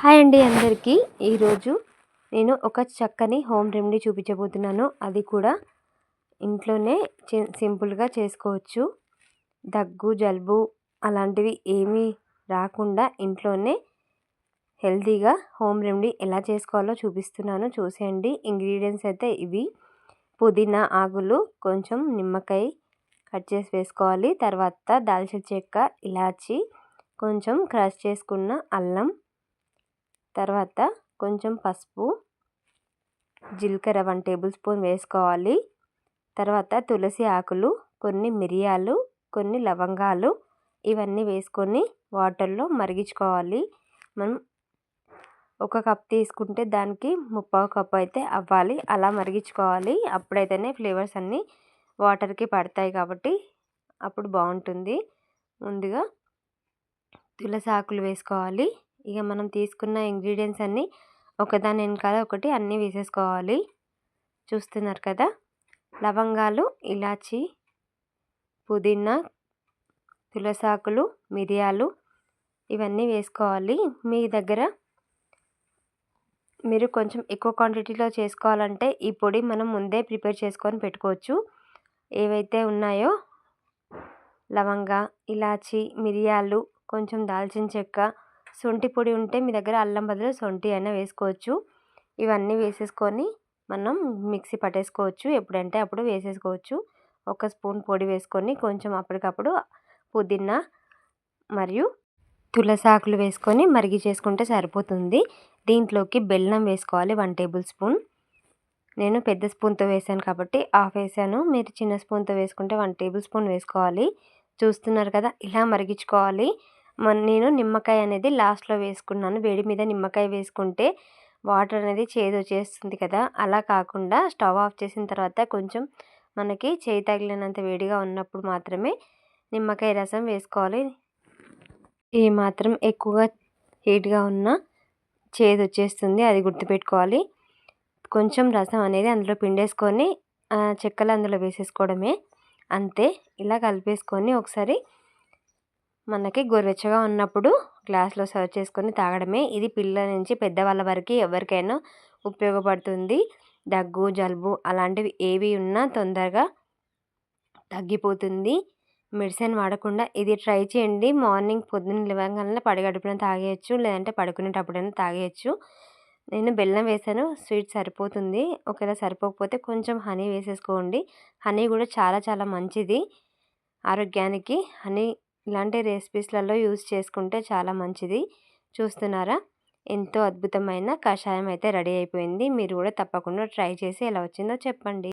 Hi అండి అందరికీ. ఈరోజు నేను ఒక చక్కని హోమ్ రెమెడీ చూపించబోతున్నాను. అది కూడా ఇంట్లోనే సింపుల్గా చేసుకోవచ్చు. దగ్గు జలుబు అలాంటివి ఏమీ రాకుండా ఇంట్లోనే హెల్తీగా హోమ్ రెమెడీ ఎలా చేసుకోవాలో చూపిస్తున్నాను. చూసేయండి. ఇంగ్రీడియంట్స్ అయితే ఇవి. పుదీనా ఆకులు కొంచెం నిమ్మకాయ కట్ చేసి వేసుకోవాలి. తర్వాత దాల్చిన చెక్క ఇలాచి కొంచెం క్రష్ చేసుకున్న అల్లం తర్వాత కొంచెం పసుపు జీలకర్ర వన్ టేబుల్ స్పూన్ వేసుకోవాలి. తర్వాత తులసి ఆకులు కొన్ని మిరియాలు కొన్ని లవంగాలు ఇవన్నీ వేసుకొని వాటర్లో మరిగించుకోవాలి. మనం ఒక కప్ తీసుకుంటే దానికి ముప్పావు కప్ అయితే అవ్వాలి. అలా మరిగించుకోవాలి. అప్పుడైతేనే ఫ్లేవర్స్ అన్నీ వాటర్కి పడతాయి కాబట్టి అప్పుడు బాగుంటుంది. ముందుగా తులసి ఆకులు వేసుకోవాలి. ఇక మనం తీసుకున్న ఇంగ్రీడియంట్స్ అన్నీ ఒకదాని వెనకాల ఒకటి అన్నీ వేసేసుకోవాలి. చూస్తున్నారు కదా? లవంగాలు ఇలాచి పుదీనా తులసాకులు మిరియాలు ఇవన్నీ వేసుకోవాలి. మీ దగ్గర మీరు కొంచెం ఎక్కువ క్వాంటిటీలో చేసుకోవాలంటే ఈ పొడి మనం ముందే ప్రిపేర్ చేసుకొని పెట్టుకోవచ్చు. ఏవైతే ఉన్నాయో లవంగ ఇలాచి మిరియాలు కొంచెం దాల్చిన చెక్క శొంఠి పొడి ఉంటే మీ దగ్గర అల్లం బదులు శొంఠి అయినా వేసుకోవచ్చు. ఇవన్నీ వేసేసుకొని మనం మిక్సీ పట్టేసుకోవచ్చు. ఎప్పుడంటే అప్పుడు వేసేసుకోవచ్చు. ఒక స్పూన్ పొడి వేసుకొని కొంచెం అప్పటికప్పుడు పుదీనా మరియు తులసాకులు వేసుకొని మరిగి చేసుకుంటే సరిపోతుంది. దీంట్లోకి బెల్లం వేసుకోవాలి వన్ టేబుల్ స్పూన్. నేను పెద్ద స్పూన్తో వేసాను కాబట్టి హాఫ్ వేసాను. మీరు చిన్న స్పూన్తో వేసుకుంటే వన్ టేబుల్ స్పూన్ వేసుకోవాలి. చూస్తున్నారు కదా ఇలా మరిగించుకోవాలి. నేను నిమ్మకాయ అనేది లాస్ట్లో వేసుకున్నాను. వేడి మీద నిమ్మకాయ వేసుకుంటే వాటర్ అనేది చేదు వచ్చేస్తుంది కదా! అలా కాకుండా స్టవ్ ఆఫ్ చేసిన తర్వాత కొంచెం మనకి చేయి తగిలినంత వేడిగా ఉన్నప్పుడు మాత్రమే నిమ్మకాయ రసం వేసుకోవాలి. ఏ మాత్రం ఎక్కువగా హీట్గా ఉన్న చేదు వచ్చేస్తుంది అది గుర్తుపెట్టుకోవాలి. కొంచెం రసం అనేది అందులో పిండేసుకొని చెక్కలు అందులో వేసేసుకోవడమే. అంతే. ఇలా కలిపేసుకొని ఒకసారి మనకి గోరువెచ్చగా ఉన్నప్పుడు గ్లాస్లో సర్వ్ చేసుకొని తాగడమే. ఇది పిల్లల నుంచి పెద్దవాళ్ళ వరకు ఎవరికైనా ఉపయోగపడుతుంది. దగ్గు జలుబు అలాంటివి ఏవి ఉన్నా తొందరగా తగ్గిపోతుంది. మెడిసిన్ వాడకుండా ఇది ట్రై చేయండి. మార్నింగ్ పొద్దున్న లేవగానే పడిగడుపున తాగేయచ్చు లేదంటే పడుకునేటప్పుడైనా తాగేయచ్చు. నేను బెల్లం వేసాను స్వీట్ సరిపోతుంది. ఒకవేళ సరిపోకపోతే కొంచెం హనీ వేసేసుకోండి. హనీ కూడా చాలా చాలా మంచిది. ఆరోగ్యానికి హనీ ఇలాంటి రెసిపీస్లలో యూస్ చేసుకుంటే చాలా మంచిది. చూస్తున్నారా? ఎంతో అద్భుతమైన కషాయం అయితే రెడీ అయిపోయింది. మీరు కూడా తప్పకుండా ట్రై చేసి ఎలా వచ్చిందో చెప్పండి.